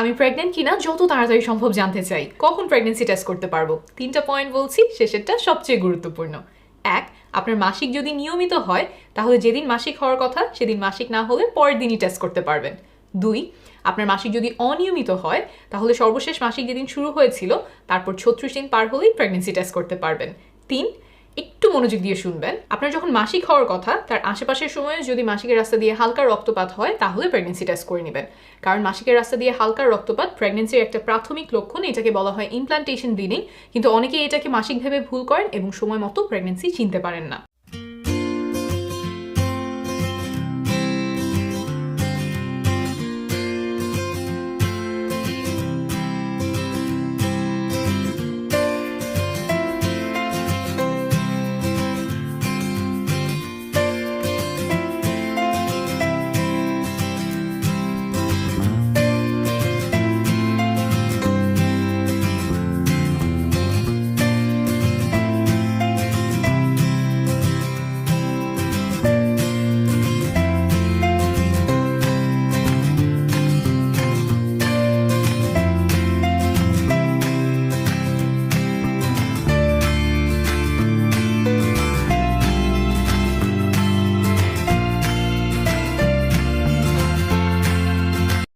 আমি প্রেগনেন্ট কিনা যত তাড়াতাড়ি সম্ভব জানতে চাই। কখন প্রেগনেন্সি টেস্ট করতে পারব? তিনটা পয়েন্ট বলছি, শেষেরটা সবচেয়ে গুরুত্বপূর্ণ। এক, আপনার মাসিক যদি নিয়মিত হয়, তাহলে যেদিন মাসিক হওয়ার কথা, সেদিন মাসিক না হলে পরের দিনই টেস্ট করতে পারবেন। দুই, আপনার মাসিক যদি অনিয়মিত হয়, তাহলে সর্বশেষ মাসিক যেদিন শুরু হয়েছিল, তারপর ছত্রিশ দিন পার হলেই প্রেগনেন্সি টেস্ট করতে পারবেন। তিন একটু মনোযোগ দিয়ে শুনবেন। আপনার যখন মাসিক হওয়ার কথা, তার আশেপাশের সময়ে যদি মাসিকের রাস্তা দিয়ে হালকা রক্তপাত হয়, তাহলে প্রেগনেন্সি টেস্ট করে নেবেন। কারণ মাসিকের রাস্তা দিয়ে হালকা রক্তপাত প্রেগনেন্সির একটা প্রাথমিক লক্ষণ, এটাকে বলা হয় ইমপ্লান্টেশন ব্লিডিং কিন্তু অনেকেই এটাকে মাসিক ভেবে ভুল করেন এবং সময় মতো প্রেগনেন্সি চিনতে পারেন না।